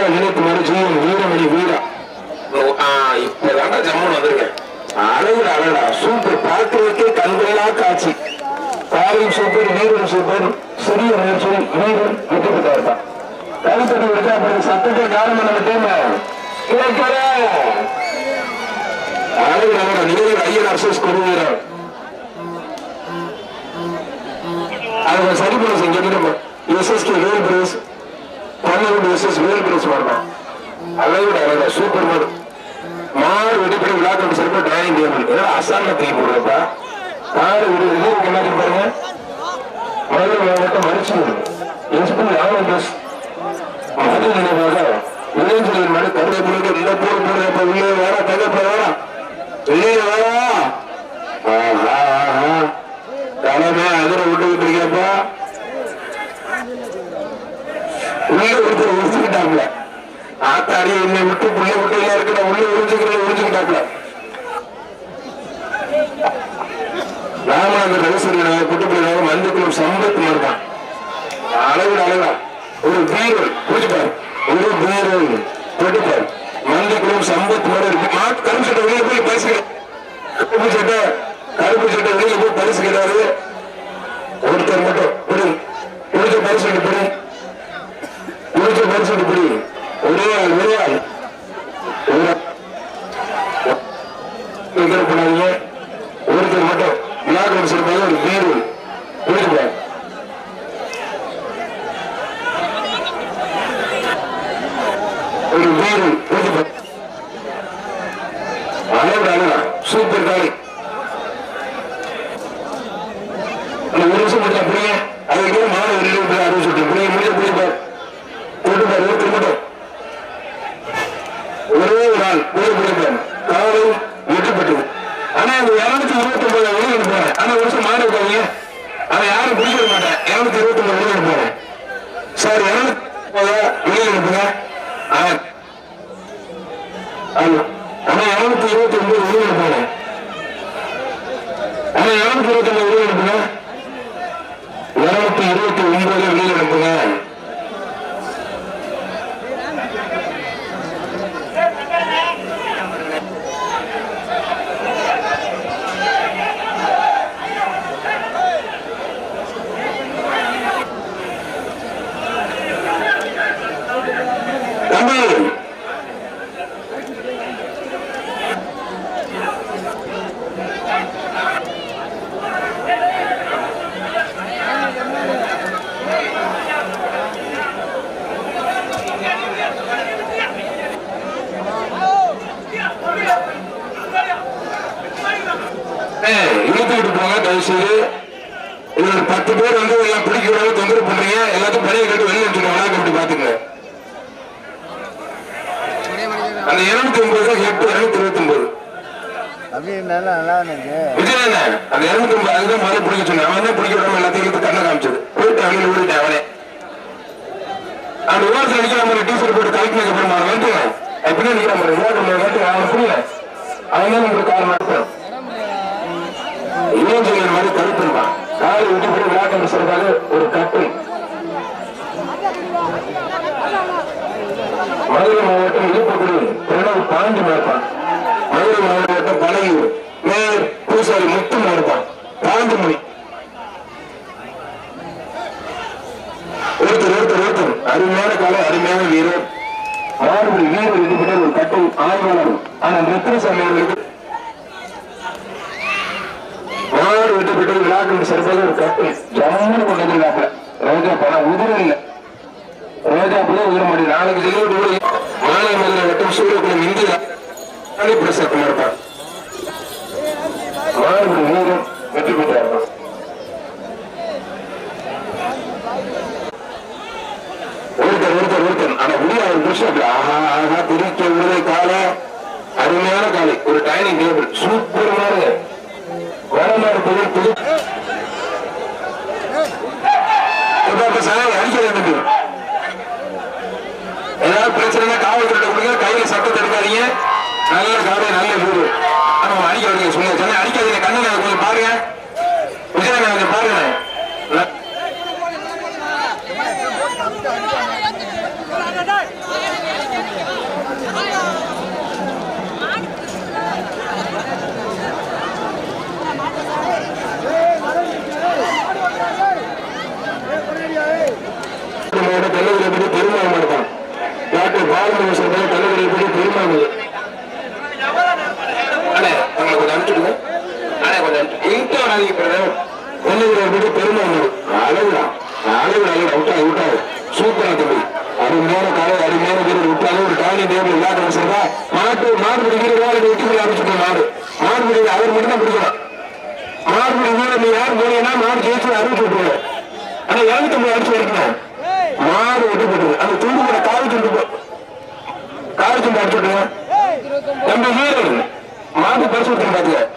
வீரா நினைத்து மறு ஜீவன் வீரமணி வீரா இப்பதான்டா ஜம்முன்னு வந்திருக்கேன். அழகுடா அழகா சூப்பர். பார்க்கிறதுக்கே கண்களா காட்சி. காலையும் சூப்பர் வீரன் சூப்பர். சிறிய முயற்சி வீரன் வெற்றி கைத்தட்டி விட்டா அப்புறம் சத்தத்தை காரணம் நம்ம டீம் கேட்கல அழகு அழகா நீர் ஐயர் அரசு கொடு வீரர் அதை சரி பண்ண செஞ்சு எஸ்எஸ்கே வேல் பிரேஸ் பன்னெண்டு விசஸ் வேல் பிரேஸ் வரணும் அழகு அழகா சூப்பர் மாடு மாடு வெடிப்படி விழாக்கள் சிறப்பு டைனிங் டேபிள் ஏன்னா அசால்ட்டா தூக்கி போடுறப்பா காடு விடு இதுக்கு என்ன பாருங்க. மதுரை மாவட்டம் மரிச்சூர் எஸ்பி ராமதாஸ் மது நினைவாக இளைஞர்கள் மேல கருதை முழுக்க இந்த போர் போடுறப்ப உள்ளே வேற தகப்ப வேற வெளியே வேற ஆஹா ஆஹா தலைமை அதிர விட்டுக்கிட்டு இருக்கப்பா உள்ள ஒருத்தர் உரிச்சுக்கிட்டாப்ல ஆத்தாடி என்னை விட்டு புள்ள விட்டு எல்லாம் இருக்கிற உள்ள உறிஞ்சுக்கிறேன் உறிஞ்சுக்கிட்டாப்ல ராமநாதர் ரகசரியனாக குட்டுப்பிள்ளையாக மந்தக்குளம் சம்பத் மருதான் அளவிட அளவா ஒரு வீரன் குடிச்சுப்பார் ஒரு வீரன் தொட்டுப்பார் மந்தக்குளம் சம்பத் மாதிரி இருக்கு. மா கரும்பு சட்டை வெளியே போய் பரிசு கருப்பு சட்டை கருப்பு சட்டை வெளியே போய் பரிசுகிறாரு ஒருத்தர் மட்டும் பிடி பிடிச்ச பரிசு ஒன்பது எட்டு இருநூத்தி இருபத்தி ஒன்பது அப்படி நல்லா நல்லா இருக்கு விஜயண்ணே அந்த இருநூத்தி ஒன்பது அதுதான் முதல்ல பிடிக்க சொன்னேன். அவன் தான் பிடிக்க விடாம எல்லாத்தையும் இழுத்து கண்ணை காமிச்சது. போயிட்டு அவன் ஓடிட்டேன் அவனே. அந்த ஓரத்தில் நிக்கிற மாதிரி டீசல் போட்டு கலெக்ட் அப்புறமா வந்து எப்படி நிக்கிற மாதிரி ஓட்டம் வந்து அவன் புரியல. அவன் தான் உங்களுக்கு காரணம் நடத்துறான் இளைஞர்கள் மாதிரி கருத்துருவான் காலை விட்டு போய் விளையாட்டு சொல்றாரு ஒரு கட்டு மதுரை மாவட்டம் இழுப்பக்குடி பிரணவ் பாண்டி மாறுப்பான் மதுரை மாவட்டம் பழையூர் மேயர் பூசாரி முத்து மாறுப்பான் பாண்டிமணி ஒருத்தர் ஒருத்தர் ஒருத்தர் அருமையான காலம் அருமையான வீரர். அவருடைய வீரர் இதுபட்ட ஒரு கட்டை ஆய்வாளர் ஆனால் ரத்னசாமி அவர்களுக்கு மாடு வெட்டப்பட்டது விழாக்கள் சிறப்பாக ஒரு கட்டு. ஜம்முன்னு கொண்டு வந்திருக்காப்ல ரோஜா பணம் உதிர இல்லை. ரோஜா கூட உதிர மாட்டேன் நாளைக்கு ஜல்லியோடு கூட மாலை வட்டம் சூரியகுளம் இந்தியா. பிரசத்தமா இருப்பான் மாடு வீரர் வெற்றி பெற்றார் ஒருத்தர் ஒருத்தர் ஒருத்தர் அவர் முடிச்சு ஆஹா ஆஹா பிரிக்க விடுதலை காலை அருமையான காலை ஒரு டைனிங் டேபிள் சூப்பரான வரலாறு புது புது ஏதாவது பிரச்சனை காவல்துறை கொடுங்க. கையில சட்டத்தை எடுக்காதீங்க நல்ல காலை நல்ல வீடு. ஆனா அடிக்க விடுங்க சொன்ன அடிக்காதீங்க கண்ணனை கொஞ்சம் பாருங்க விஜயனை கொஞ்சம் பாருங்க ந- பண்ணாதீங்க பிரதர் என்னங்கிற வீடு பெருமை அழகுடா அழகு அழகு அவுட்டா அவுட்டா சூப்பரா தம்பி. அருமையான காலை அருமையான வீரர். விட்டாலும் ஒரு டைனிங் டேபிள் விளையாட்டு சொல்றா மாட்டு மாடுபடி வீரர் வேலை வெற்றி ஆரம்பிச்சுட்டு மாடு மாடுபடி அவர் மட்டும் தான் பிடிக்கணும் மாடுபடி வீரர் நீ யார் போனீங்கன்னா மாடு ஜெயிச்சு அறிவிச்சு விட்டுருவேன் ஆனா இருநூத்தி ஐம்பது அடிச்சு வரைக்கணும் மாடு விட்டு போட்டுருங்க அந்த துண்டு கூட காவி துண்டு போ- காவி துண்டு அடிச்சு விட்டுருங்க. தம்பி வீரர். மாடு பரிசு விட்டு பாத்துக்க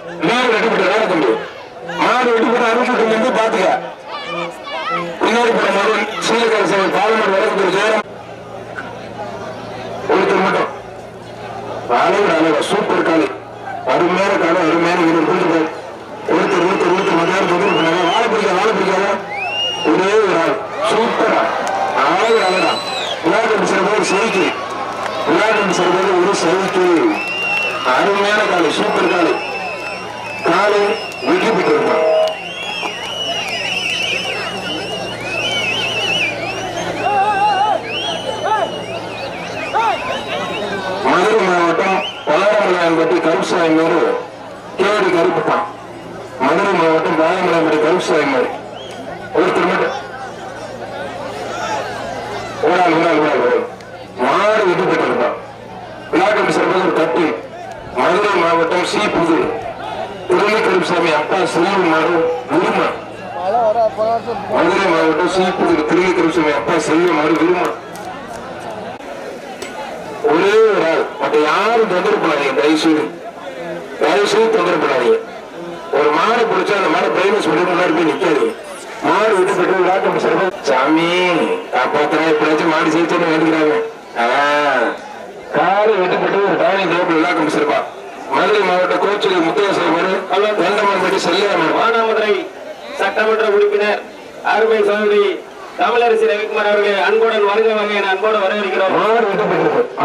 மதுரை மாவட்டம் பாலமலையான்பட்டி கருப்புசாமியோடு ஒருத்தர் மட்டும். ஓடால் ஓடால் ஓடால் ஓடால் மாடு வெற்றி பெற்றிருப்பான் விளையாட்டு சிறப்பாக தட்டு மதுரை மாவட்டம் சி புது. திருமணி கருப்புசாமி அப்பா செல்வம் மாடு விருமா. மதுரை மாவட்டம் சி புது. திருமணி கருப்புசாமி அப்பா செல்வம் மாடு விருமா. ஒரே ஒரு ஆள். மற்ற யாரும் தொந்தரவு பண்ணாதீங்க தயவுசெய்து. தயவுசெய்து தொந்தரவு பண்ணாதீங்க. பிரைமஸ் பண்ணி முன்னாடி போய் நிக்காது மாடு விட்டு பெற்று விளையாட்டு சிறப்பு சாமி காப்பாத்தினா எப்படியாச்சும் மாடு சேர்த்து வேண்டிக்கிறாங்க. காலை விட்டு பெற்று ஒரு டைனிங் டேபிள் விளையாட்டு சிறப்பா மதுரை மாவட்ட கோச்சலி முத்துவசாமி வெந்தமன்பட்டி செல்லியாமன் மானாமதுரை சட்டமன்ற உறுப்பினர் அருமை சகோதரி தமிழரசி ரவிக்குமார் அவர்களை அன்புடன் வருக வகை அன்போடு வரவேற்கிறோம்.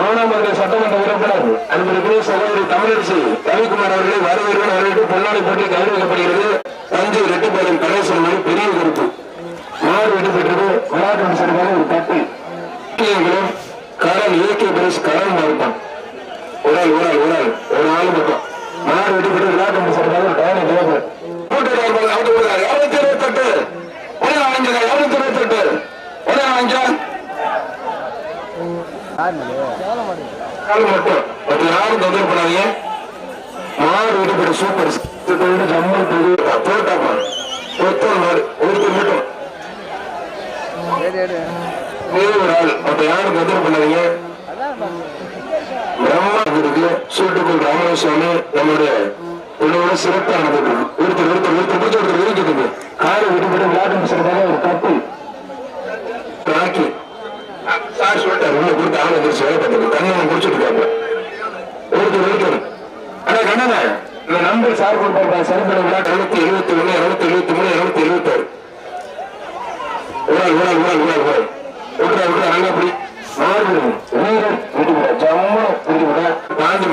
ஆனாமதுரை சட்டமன்ற உறுப்பினர் அன்புக்குரிய சகோதரி தமிழரசி ரவிக்குமார் அவர்களை வரவேற்பு வரவேற்று பொன்னாடி போட்டி கௌரவிக்கப்படுகிறது. தஞ்சை ரெட்டிப்பாளையம் கணேசன் மணி பெரிய குறிப்பு யார் விடுபட்டது விளையாட்டு சிறப்பாக ஒரு தட்டு. இலக்கியங்களும் கரண் இலக்கிய பிரஸ் கரண் மாவட்டம் ஒரு ஆள் ஒரு ஆள் ஒரு ஆள் ஒரு ஆள் மட்டும் மாடு விடுபட்டு விளையாட்டு சிறப்பாக ஒரு டைனி டேபிள் கூட்டுறவு அவுட் போடுறாரு இருநூத்தி இருபத்தெட்டு ஒரு நாலஞ்சு இருநூத்தி இருபத்தெட்டு ஒரு நாலஞ்சா யார் மாடு மட்டும். பட் யாரும் தொந்தரவு பண்ணாதீங்க. மாடு விடுபட சூப்பர். ஜம்மன் புது போட்டாப்பா ஒருத்தர் நாடு ஒருத்தர் மட்டும் ஏடு ஒரு ஆள் அப்ப யாரும் தொந்தரவு பண்ணாதீங்க பிரம்மா இருக்கு சூட்டுக்குள் ராமசாமி நம்மளுடைய உன்னோட சிறப்பாக நடந்துட்டு ஒருத்தர் ஒருத்தர் ஒருத்தர் பிடிச்ச ஒருத்தர் இருக்குது காரை விட்டுவிட்டு விளையாட்டு சிறப்பாக ஒரு கப்பு ராக்கி சார் சொல்லிட்டார் உள்ள கொடுத்து ஆள் வந்துருச்சு வேலை பண்ணுறது கண்ணன் குடிச்சிட்டு இருக்காங்க ஒருத்தர் ஒருத்தர் அட கண்ணன இந்த நம்பர் சார் கொடுப்பாங்க சரிப்பட விளையாட்டு இருநூத்தி எழுபத்தி ஒண்ணு இருநூத்தி எழுபத்தி மூணு இருநூத்தி எழுபத்தி ஆறு ஊழல் ஊழல் ஊழல் ஊழல் ஊழல் விட்டுறா விட்டுறா நல்லா அப்படி மாறுபடி வீரர் விட்டுவிட விட்டுவிட மாறு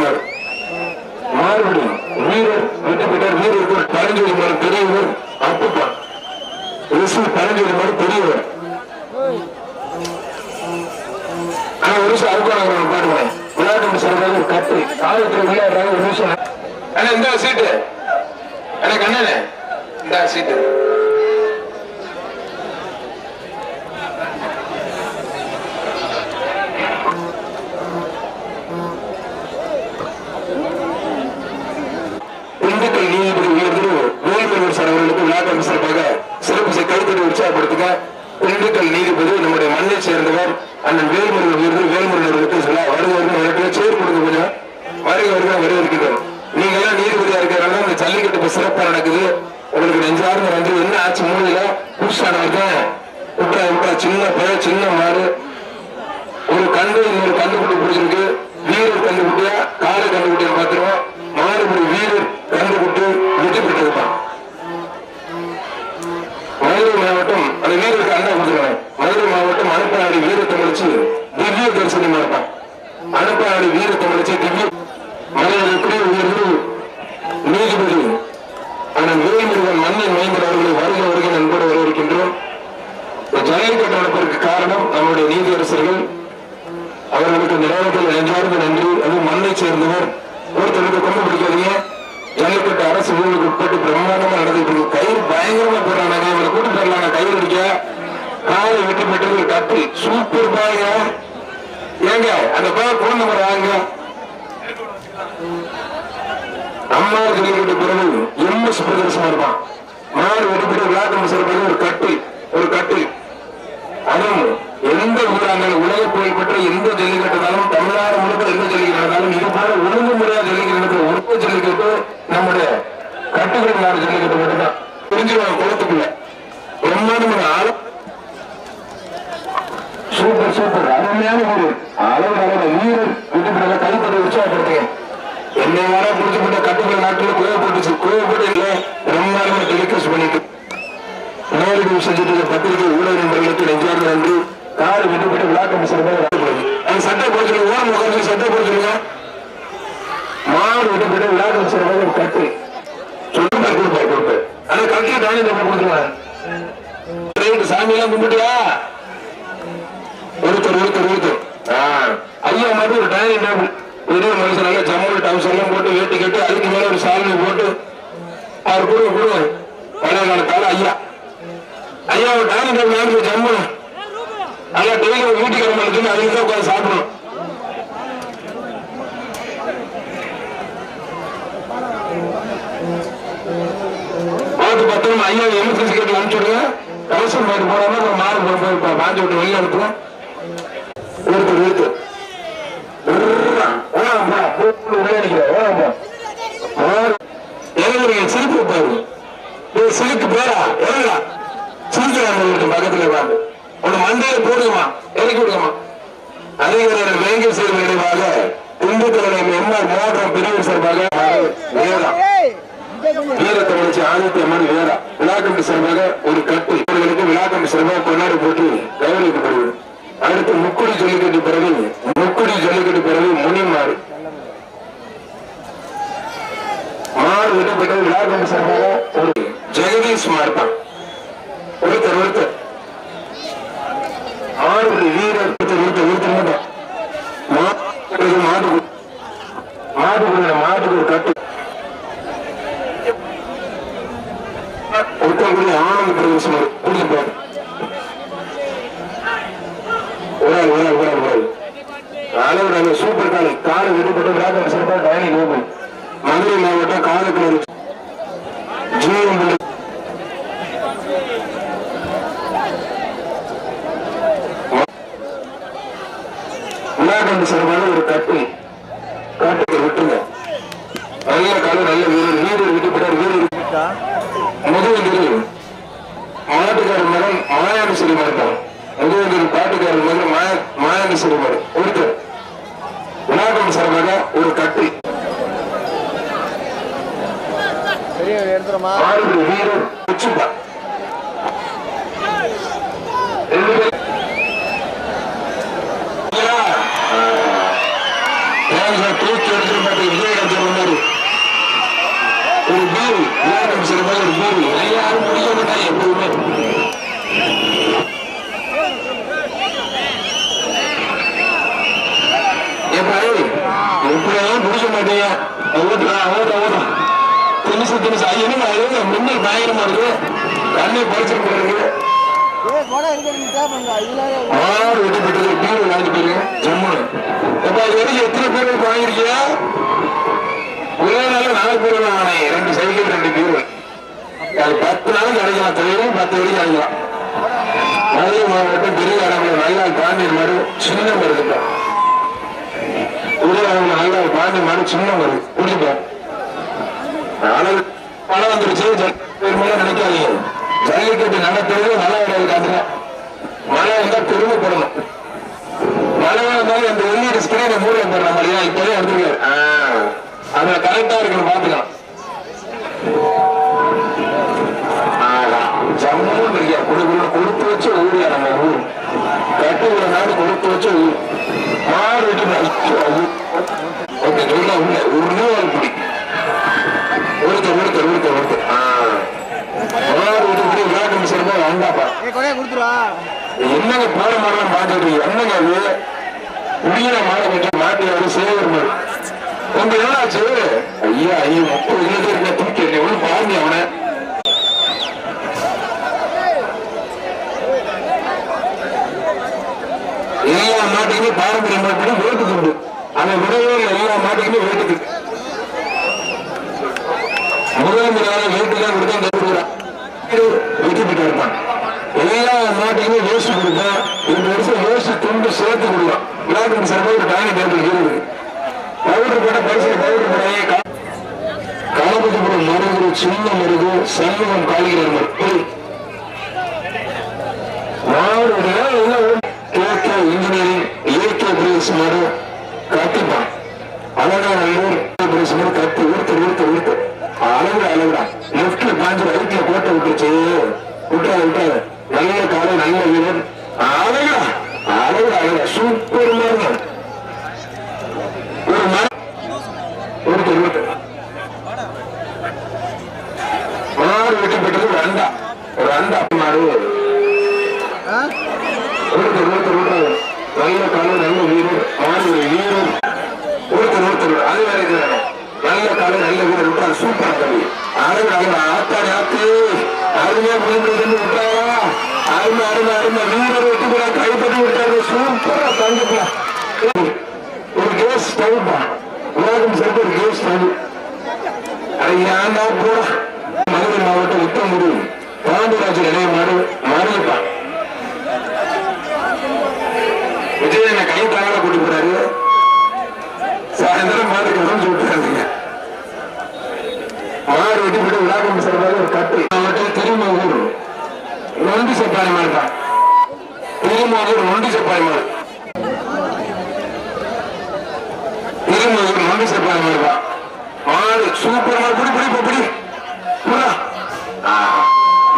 மாறுபடி வீரர் விட்டுவிட்டார் வீரருக்கு பரஞ்சொலி மாறு பெரியவர். அப்புப்பா. ரிசு பரஞ்சொலி மாறு பெரியவர். ஆனா ஒரு நிமிஷம் அதுக்கும் விளையாட்டு சிறப்பாக ஒரு கட்டு காலத்துல விளையாடுறாங்க ஒரு நிமிஷம் அண்ணா இந்த சீட்டு அண்ணா கண்ணனே இந்த சீட்டு திண்டுக்கல் நீதிபதி உயர்ந்து வேல்முருகன் சார் அவர்களுக்கு சிறப்பாக சிறப்பு கைத்தறி உற்சாகப்படுத்துக. திண்டுக்கல் நீதிபதி நம்முடைய மண்ணை சேர்ந்தவர் அண்ணன் வேல்முருகன் உயர்ந்து வேல்முருகன் அவர்களுக்கு சொல்ல வருகிறவர்கள் வரட்டு சேர் கொடுக்க கொஞ்சம் வருக வருக வரவேற்கிறோம் நீங்க எல்லாம் நீதிபதியா இருக்கிறனால ரொம்ப சிறப்பா நடக்குது. உங்களுக்கு நெஞ்சார்ந்த நன்றி. என்ன ஆச்சு மூணுல புதுசானவங்க விட்டா விட்டா சின்ன பையன் சின்ன மாடு. ஒரு கண்டு இன்னொரு கண்டுபிடி பிடிச்சிருக்கு. வீரர் கண்டுபிட்டியா காலை கண்டுபிட்டியா பாத்துருவோம் மாறுபடி வீரர் கண்டுபிட்டு வெற்றி பெற்றிருப்பான் மதுரை மாவட்டம் அந்த வீரருக்கு அண்டா கொடுத்துருவாங்க மதுரை மாவட்டம் அனுப்பாடி வீரத்தை முடிச்சு திவ்ய தரிசனம் நடப்பான் அனுப்பாடி வீர தமிழ்ச்சி திவ்ய மலையிலே உயர்ந்து நீதிபதி அண்ணன் வேல்முருகன் மண்ணின் மைந்தர் அவர்களை வருக வருக நண்போடு வரவேற்கின்றோம் இந்த ஜல்லிக்கட்டு நடப்பதற்கு காரணம் நம்முடைய நீதியரசர்கள் அவர்களுக்கு இந்த நேரத்தில் நெஞ்சார்ந்த நன்றி அது மண்ணை சேர்ந்தவர் ஒருத்தருக்கு கொண்டு பிடிக்காதீங்க ஜல்லிக்கட்டு அரசு விதிகளுக்கு உட்பட்டு பிரம்மாண்டமா நடந்துட்டு இருக்கு கயிறு பயங்கரமா போடுறாங்க இவரை கூட்டு போடலாங்க கயிறு அடிக்க காலை வெட்டி பெற்றது ஒரு கட்டு சூப்பர் பாருங்க ஏங்க அந்த பா போன் நம்பர் வாங்க அம்மா ஜல்லிக்கட்டு பிறகு எம்எஸ் பிரதர்சனம் இருப்பான் மாடு வெட்டி பெற்ற விளையாட்டு சிறப்பாக ஒரு கட்டு ஒரு கட்டு அதுவும் எந்த ஊராங்களும் உலக புகழ் பெற்ற எந்த ஜல்லிக்கட்டுனாலும் தமிழ்நாடு முழுக்க எந்த ஜல்லிக்கட்டு நடந்தாலும் இது போல ஒழுங்குமுறையா ஜல்லிக்கட்டு நடக்கிற ஒரே ஜல்லிக்கட்டு நம்முடைய கட்டுக்கடை நாடு ஜல்லிக்கட்டு மட்டும்தான் புரிஞ்சுருவாங்க குளத்துக்குள்ள பிரம்மாண்டமான ஆழம் சூப்பர் சூப்பர் அருமையான ஒரு அளவு அளவு வீரர் விட்டுப்பட கைப்பற்றி உற்சாகப்படுத்துங்க என்னை வர புடிச்சு போட்ட கட்டுக்கடை நாட்டில் கோவப்பட்டுச்சு கோவப்பட்டு இல்லை பிரம்மாண்டமா டெலிகாஸ்ட் பண்ணிட்டு நேரடி செஞ்சுட்டு இருக்க பத்திரிகை ஊடக நண்பர்களுக்கு நெஞ்சார்ந்த நன்றி காடு விட்டுப்பட்டு விழாக்கம் சிறப்பாக அந்த சட்டை போடுறது ஓரம் உட்காந்து சட்டை போடுறீங்க மாடு விட்டுப்பட்டு விழாக்கம் சிறப்பாக ஒரு கட்டு. சொல்லுங்க கொடுப்பா கொடுப்பாரு ஆனா கட்டு தானே நம்ம கொடுத்துருவாங்க சாமி எல்லாம் கும்பிட்டியா? ஒருத்தர் ஒருத்தர் ஒருத்தர். ஆ, ஐயா மாதிரி ஒரு டைனிங் டேபிள் பெரிய மனுஷன் நல்லா ஜம்முல் டவுஸ் எல்லாம் போட்டு வேட்டி கட்டி அதுக்கு மேல ஒரு சால்வை போட்டு அவர் கொடுங்க கொடுங்க பழைய காலத்தால ஐயா. ஐயா ஒரு டைனிங் டேபிள் வாங்கி ஜம்மு நல்லா டெய்லி ஒரு வீட்டுக்கு வரமாட்டேன்னு அதுக்கு தான் உட்காந்து சாப்பிடணும். ஐயா எமர்ஜென்சி கேட்டு அனுப்பிச்சுடுங்க ரேஷன் கார்டு போடாம அப்புறம் மாறு போட்டு வாங்கி விட்டு வெளியே அனுப்புங்க ஒருத்தர் ஒருத்தர் சிரிப்பு பாரு. சிரிக்கு பேரா எவ்வளோ சிரிக்கிறாங்க பக்கத்துல வாங்க உன் மண்டையில போடுங்கம்மா இறக்கி விடுங்கம்மா அதிகாரிகள் வேங்கல் செய்த நினைவாக திண்டுக்கல் எம்ஆர் மோட்டம் பிரிவு சார்பாக நேரம் வீரத்தை வச்சு ஆதித்ய அம்மன் வேதா விழாக்கம்பி சார்பாக ஒரு கட்டு. இவர்களுக்கு விழாக்கம் சார்பாக கொண்டாடு போட்டு கௌரவிக்கப்படுகிறது. அடுத்து முக்குடி ஜல்லிக்கட்டு பிறகு முக்குடி ஜல்லிக்கட்டு பிறகு முனிமாறு மாறு. விடப்பட்ட விழாக்கம் சார்பாக ஒரு ஜெகதீஷ் மார்பா ஒருத்தர் ஒருத்தர் ஆறு வீரர் ஒருத்தர் ஒருத்தர் ஒருத்தர் மட்டும் மாடு மாடு மாடு மாட்டுக்கு ஒரு கட்டு ஒருத்தர் ஆனந்த பிரதேசம் குடிச்சு போறாரு ஒரு ஆள் ஒரு ஆள் ஒரு ஆள் ஒரு ஆள் அளவு நல்ல சூப்பர் காலை காலை வெட்டுப்பட்ட விழாக்கம் சிறப்பாக டயனி கோபுரம் மதுரை மாவட்டம் காலக்கிணறு ஜீவன் பிள்ளை விழாக்கண்டு சிறப்பான ஒரு கட்டு காட்டுக்கு விட்டுங்க நல்ல கால நல்ல வீரர் வீரர் விட்டுப்பட்டார் வீரர் முதுவெந்திரி மாட்டுக்கார மகன் மாயாண்டி சிறுமா இருப்பான் முதுவெந்திரி பாட்டுக்கார மகன் மாய மாயாண்டி சிறுமார் ஒருத்தர் விழாக்கண்டு சிறப்பாக ஒரு கட்டு பெரிய எடுத்துருமா ஆறு வீரர் உச்சிப்பா ரெண்டு பேர் ஐயா, ஏன் சார் தூக்கி எடுத்துட்டு மாட்டேன் விஜயகாந்த் சொன்னாரு ஒரு பீரு விளையாட்டு சிறப்பாக ஒரு பீரு ஐயா யாரும் முடிக்க மாட்டாங்க. எப்பவுமே எப்படியாவது முடிக்க மாட்டீங்க ஓட்டுறா ஓட்ட ஓட்டும் திணிசு திணிசு ஐயா என்ன முன்னல் பயங்கரமா இருக்கு. கண்ணை பறிச்சுட்டு இருக்கு ஏ போனா இருக்கு நீ தேவைங்க இதுல ஆறு வெட்டப்பட்டது பீர் வாங்கி போயிருங்க ஜம்முனு. அப்ப அது வரைக்கும் எத்தனை பேர் வாங்கிருக்கியா ஒரே நாள் நாலு பேர் வாங்கினேன் ரெண்டு சைக்கிள் ரெண்டு பீர் அது பத்து நாள் கிடைக்கலாம் தெரியும். பத்து வரைக்கும் கிடைக்கலாம். மதுரை மாவட்டம் பெரிய இடத்துல நல்லா பாண்டி மாடு சின்ன வருது உதயவாங்க நல்லா பாண்டி மாடு சின்ன வருது. குடிப்போம் அளவு பணம் வந்துருச்சு. நினைக்காதீங்க. ஜல்லிக்கட்டு நடத்துறது நல்ல இடம் காட்டுங்க மழை வந்தா பெருமைப்படணும். மழை வந்தாலும் அந்த வெளியீடு ஸ்கிரீனை மூட போடுற மாதிரியா இப்போதே எடுத்துருக்காரு. அதுல கரெக்டா இருக்கணும் பாத்துக்கலாம் ஜம்முன்னு இருக்கியா கொடுக்கணும் கொடுத்து வச்ச ஊரியா நம்ம ஊர். கட்டு ஒரு நாடு கொடுத்து வச்ச ஊர். மாடு விட்டு ஓகே உள்ள ஒரு நூறு பிடி ஒருத்தர் ஒருத்தர் ஒருத்தர் ஒருத்தர் விளையாட்டு சிறப்பா வேண்டாப்பா என்னங்க போன மாடலாம் பாத்துட்டு என்னங்க அது? குடியில மாடை கட்டி மாட்டி சேவர் உங்க என்னாச்சு ஐயா ஐயோ முப்பது இருபது இருக்க தூக்கி என்ன எவ்வளவு பாருங்க அவனை. எல்லா மாட்டுக்குமே பாரம்பரிய மாட்டுக்கு உண்டு. ஆனா விடையோடு எல்லா மாட்டுக்குமே வேட்டுக்கு. முதல் முறையாக வேட்டுதான் கொடுத்தா கொடுக்குறான் வெற்றி பெற்று இருப்பான். எல்லா மாட்டுக்குமே யோசிச்சு கொடுப்பான் இந்த வருஷம் யோசிச்சு துண்டு சேர்த்து கொடுப்பான் விளையாட்டு சார்பாக ஒரு டைனிங் டேபிள் இருக்குது பவுடர் போட்ட பரிசு பவுடர் போடையே காலபதிபுரம் மருகு சின்ன மருகு சண்முகம் காலிகிறார்கள் மாடுடைய இன்ஜினியரிங் இயற்கை பிரிஸ் மாடு. விட்டுருச்சு விட்டாத விட்டாத நல்ல காலை நல்ல வீரர் அழகா அழகுடா அழகா. சூப்பர் மாருங்க ஒரு மா ஒருத்தர் ஒருத்தர். மாடு வெட்டி பெற்றது ஒரு அண்டா. ஒரு அண்டா மாடு. ஒருத்தர் ஒருத்தர் ஒருத்தர். நல்ல காலம் நல்ல வீரர் மாடு வீரர் ஒருத்தர் ஒருத்தர். அது வேற. நல்ல காலம் நல்ல வீரர் விட்டார் சூப்பர் கவி அழகு அழகு. ஆத்தாடி ஆத்து. அருமையா புரிந்து விட்டாரா? அருமை அருமை அருமை. வீரர் வெட்டி கூட கைப்பற்றி விட்டாரு. சூப்பரா தங்கப்பா. ஒரு கேஸ் ஸ்டவ்ப்பா உலகம் சேர்ந்து ஒரு கேஸ் தகு அது ஏன்டா போட? மதுரை மாவட்டம் உத்தமகுடி பாண்டியராஜ் நிலைய மாடு மாறியப்பா விஜய் என்ன கை தாங்க நொண்டி சப்பாரி மாடு தான் திருமூர் நொண்டி சப்பாரி மாடு திருமூர் நொண்டி சப்பாரி மாடு தான் மாடு சூப்பர் மாடு பிடி பிடி பிடி. புறா.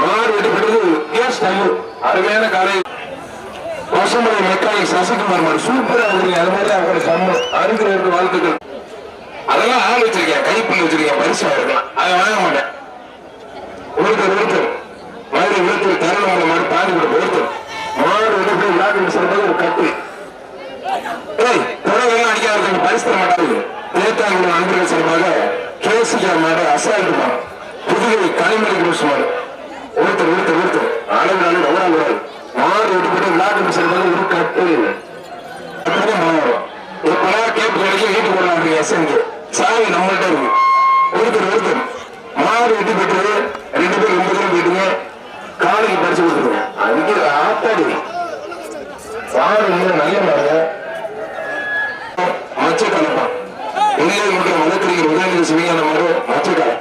மாடு வெட்டி போட்டது கேஸ் டைம் அருமையான காலை. பசுமலை மெக்கானிக் சசிகுமார் மாடு சூப்பரா இருக்கு அது மாதிரி அவரோட சம்மம் அருகிறவருக்கு வாழ்த்துக்கள். அதெல்லாம் ஆள் வச்சிருக்கேன் கைப்பில் வச்சிருக்கேன் பரிசு இருக்கலாம் அதை வாங்க மாட்டேன். ஒருத்தர் ஒருத்தர். மாதிரி ஒருத்தர் தருணமான மாடு பாடி கூட ஒருத்தர் மாடு எடுத்து விளையாட்டு சொல்றது ஒரு கட்டு. ஏய் தொடர்லாம் அடிக்காத பரிசு தர மாட்டாங்க நேத்தாங்குளம் நண்பர்கள் சார்பாக கேசிகா மாடு அசால்ட்டு புதுகை கனிமொழி குரூஸ் மாடு. ஒருத்தர் ஒருத்தர் ஒருத்தர். அளவு அளவு வராது. மாடு எடுத்துட்டு விளையாட்டு சொல்றது ஒரு கட்டு. அப்படிதான் மாறும். ஒரு இப்பெல்லாம் கேப் கிடைக்கும் வீட்டு போடுறாங்க எஸ்என்கு சாவி நம்மள்கிட்ட இருக்கு. ஒருத்தர் ஒருத்தர். மாடு வெட்டி பெற்று ரெண்டு பேர் நாளைக்கு பறிச்சு கொடுத்துருவோம். அதுக்கு ஆத்தாடி. மாடு இன்னும் நல்ல மாடு மச்சக்கலப்பா இல்லை மட்டும் வழக்கறிஞர் உதயநிதி சிவஞான மாடு கலை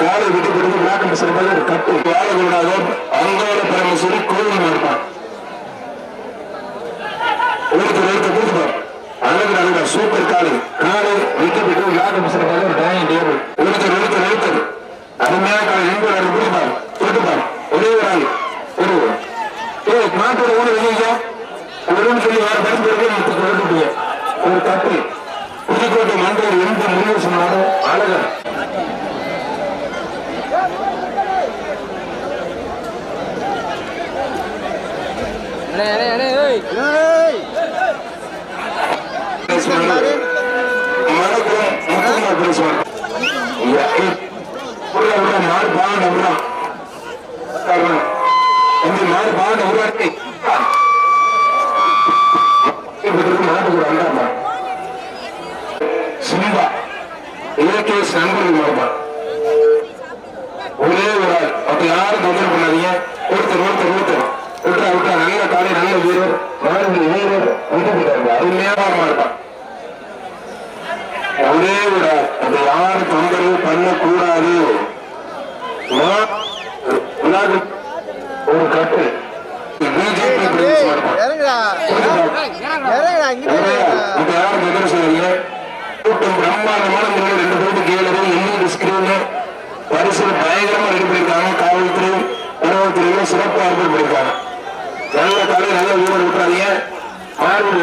காலை விட்டு கொடுத்து விளையாட்டு சிறப்பாக ஒரு கட்டு. வாழக்கூடாத கூடாத பரமேஸ்வரி கோவில் மாடுப்பான் ஒருத்தர் ஒருத்தர் கொடுத்துப்பார் அழகு அழகா சூப்பர் காலை காலை வெட்டி பெற்று விளையாட்டு சிறப்பாக ஒரு டைனிங் டேபிள் ஒருத்தர் ஒருத்தர் ஒருத்தர் அருமையான காலை ரெண்டு ஆள் கொடுப்பார் தொட்டுப்பார் ஒரே ஒரு ஆள் ஒரு ஏ நாட்டோட ஊர் வெளியே ஒரு சொல்லி வேற பரிசு பேருக்கு கொடுத்துட்டீங்க ஒரு கட்டு புதுக்கோட்டை மண்டல எந்த முன்னேற்றம் நாடும் அழகர் அடே அடே அடே ஏய் ஏய் பேசுவாரு மணக்குளம் முத்துக்குமார் பேசுவார் உள்ள உள்ள மாடு பாண்ட உள்ள இந்த மாடு பாண்ட உருவாக்கி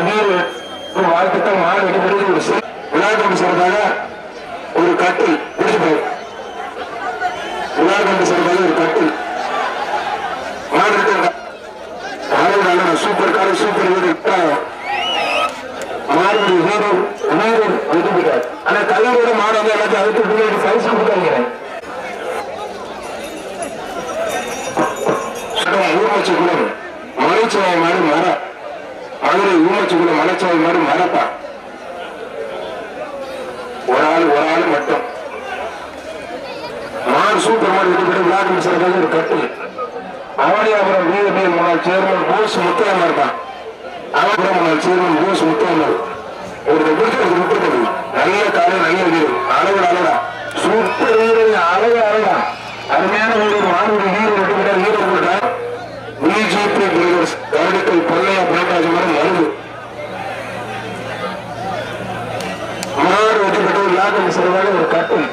மாடு ஒரு வாழ்க்கை மாடு வெடி ஒரு சிறு விளையாட்டு சிறப்பாக ஒரு கட்டில் பிடிச்சு போய் விளையாட்டு சிறப்பாக ஒரு கட்டில். மாடு சூப்பர் காரை சூப்பர் வீரர் மாறுபடி வீரர் வீரர் வெற்றி ஆனா பரிசு மதுரை ஊமச்சுக்குள்ள குளம் மாதிரி மறப்பான் ஒரு ஆள் ஒரு ஆள் மட்டும். மாடு சூப்பர் மாடு விட்டு விளையாட்டு மிச்சம் ஒரு கட்டு. அவனியாபுரம் வீரபி முன்னாள் சேர்மன் போஸ் முத்தையம்மா இருக்கான் அவபுரம் முன்னாள் சேர்மன் போஸ் முத்தையம்மா ஒரு விட்டு விட்டு நல்ல காலை நல்ல வீரர் அளவு அளவு சூப்பர் வீரர் அளவு அளவா அருமையான வீரர் மாணவர் வீரர் விட்டு விட வீரர் கூட பிஜேபி பிரிவர்ஸ் கருடத்தில் பொன்னையா பிரகாஷ் மரம் மருந்து மாடு வெற்றி பெற்று விளையாட்டு சிறவாக ஒரு கட்டும்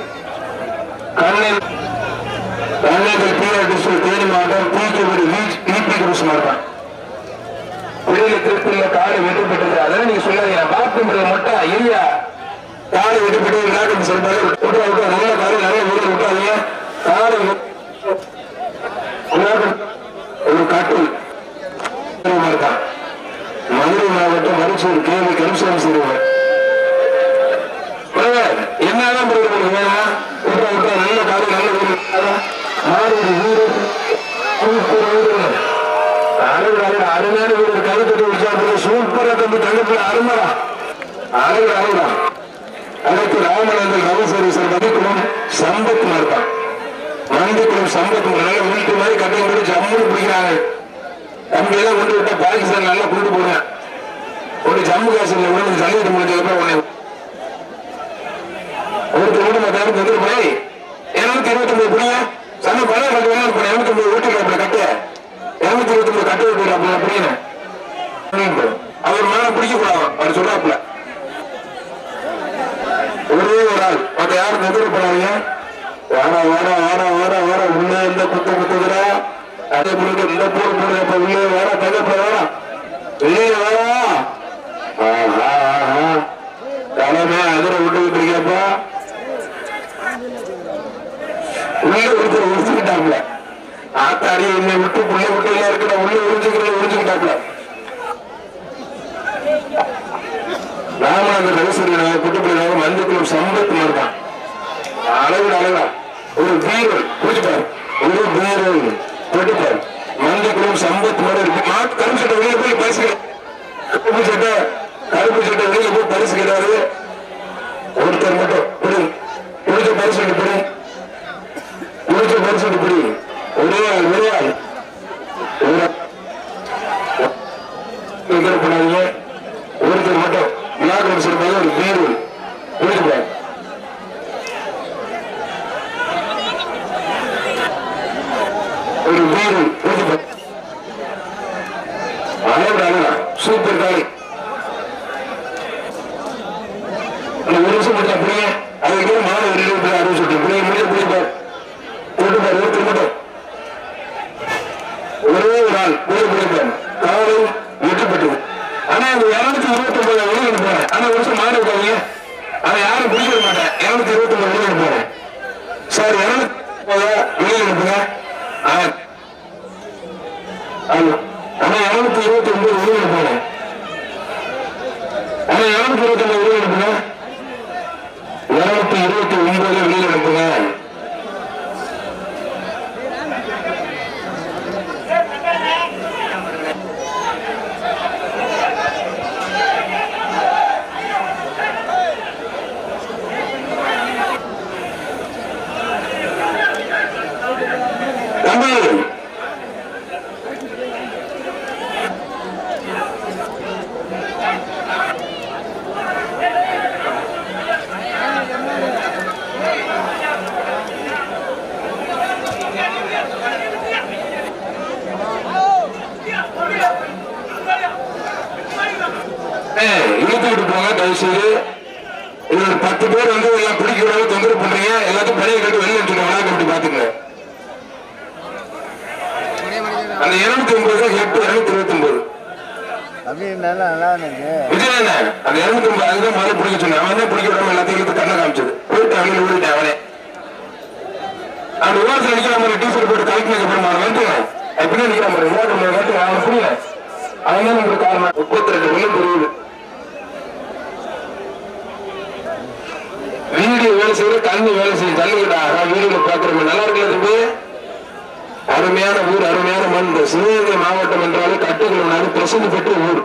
கண்ணில் கண்ணீர்கள் பிஆர் டிஸ்ட்ரிக்ட் தேனி மாவட்டம் பிகேபடி பிபி குரூஸ் மாவட்டம் பிள்ளைகளை காடு காலை அதெல்லாம் நீங்க சொல்லாதீங்க. நான் மட்டும் ஐயா காடு வெற்றி விளையாட்டு சொல்றாரு. விட்டு விட்டு நல்ல காடு நிறைய வீடு விட்டாதீங்க காடு ஒரு காட்டு இருக்கான் மதுரை மாவட்டம் மருச்சூர் கேவி கருசாமி சிறுவன் என்னதான் பிரதர் விட்டா நல்ல காரியம் நல்ல வீடு மாறு வீடு அழகு அழகு அருமையான வீடு கை கட்டி வச்சா சூப்பரா தம்பி தங்கப்பில் அருமரா. அழகு அழகுடா அடுத்து ராமநந்தன் ரவசரீசன் மதிக்குளம் சம்பத் மார்பான் மந்திக்குளம் சம்பத் நல்ல வீட்டு மாதிரி கட்டி போட்டு ஜம்முன்னு பிடிக்கிறாங்க. தம்பி எல்லாம் கொண்டு விட்டா பாகிஸ்தான் நல்லா கொண்டு போறேன் ஒரு ஜம்மு காஷ்மீர்ல கூட ஜல்லிக்கட்டு முடிஞ்சதுக்கப்புறம் உன்னை ஒருத்தர் வீடு மத்த நேரத்துக்கு வந்துட்டு போய். இருநூத்தி இருபத்தி ஒன்பது புரியா சம பணம் கட்டு வேணும் இப்போ இருநூத்தி ஒன்பது வீட்டுக்கு கட்டு இருநூத்தி இருபத்தி ஒன்பது கட்டு அப்படின்னு அவர் மேல பிடிக்க கூடாது அவர் சொல்றாப்புல ஒரே ஒரு ஆள் மத்த யாரும் எதிர்ப்பு பண்ணாதீங்க வேணா வேணா வேணா வேணா வேணா உள்ளே இந்த குத்த குத்துக்கிறா அதே போல இந்த போர் போடுற இப்ப உள்ளே வாடா தகப்ப வேணா வெளியே வேணா தலைமை அதிர விட்டு இருக்கப்பா உள்ளே ஒருத்தர் ஒழிச்சுக்கிட்டாப்ல ஆத்தாடி என்னை விட்டு புள்ள விட்டு எல்லாம் இருக்கிற உள்ளே ஒழிச்சுக்கிறத ஒழிச்சுக்கிட்டாப்ல ராமநாதன் ரவிசந்திரன் குட்டுப்பிள்ளையாக மந்தக்குளம் சம்பத் மாட்டான் அளவிட அழகா. ஒரு வீரர் புரிச்சுப்பார் ஒரு வீரர் போட்டுப்பார். மந்தக்குளம் சம்பத் மாதிரி இருக்கு. மாட்டு கருப்பு சட்டை வெளியே போய் பேசுகிறேன் கருப்பு சட்டை கருப்பு சட்டை வெளியே போய் பரிசுகிறாரு ஒருத்தர் விஜயண்ண அந்த இருநூத்தி ஒன்பது அதுதான் முதல்ல பிடிக்க சொன்னேன். அவன் தான் பிடிக்க விடாம எல்லாத்தையும் இழுத்து கண்ணை காமிச்சது. போயிட்டு அவனே ஓடிட்டேன் அவனே. அவன் விவாதத்தில் நிக்கிற மாதிரி டீசர்ட் போட்டு கலெக்டர் அப்புறம் அவன் வந்து அப்படியே நிக்கிற மாதிரி விவாதம் வந்து அவன் புரியல. அவன் தான் உங்களுக்கு காரணம். முப்பத்தி ரெண்டு ஒண்ணு புரியுது. வீடியோ வேலை செய்யற கலை தண்ணி வேலை செய்யும் ஜல்லிக்கட்டா வீடுகளை பாக்குறோம் நல்லா இருக்கிறது தம்பி? அருமையான ஊர் அருமையான மண். இந்த சிவகங்கை மாவட்டம் என்றாலும் கட்டுகள் நாடு பெற்ற ஊர்.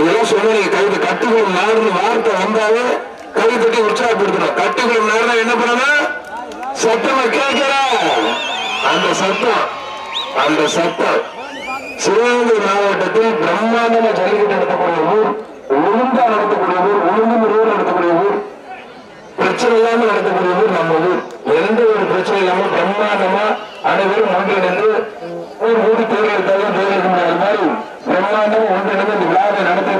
இதெல்லாம் சொன்னீங்க கைது கட்டுக்குளம் நாடுன்னு வார்த்தை வந்தாலே கை தட்டி உற்சாகப்படுத்தணும். கட்டுக்குளம் நாடுனா என்ன பண்ணணும்? சத்தமா கேட்கிற. அந்த சத்தம் அந்த சத்தம். சிவகங்கை மாவட்டத்தில் பிரம்மாண்டமா ஜல்லிக்கட்டு நடத்தக்கூடிய ஊர் ஒழுங்கா நடத்தக்கூடிய ஊர் ஒழுங்கு முறையோடு நடத்தக்கூடிய ஊர் பிரச்சனை இல்லாம நடத்தக்கூடிய ஊர் நம்ம ஊர். எந்த ஒரு பிரச்சனை இல்லாம பிரம்மாண்டமா அனைவரும் ஒன்றிணைந்து ஊர் மூடி தேர்தல் எடுத்தாலும் தேர்வு மாதிரி பிரம்மாண்டமா ஒன்றிணைந்து இந்த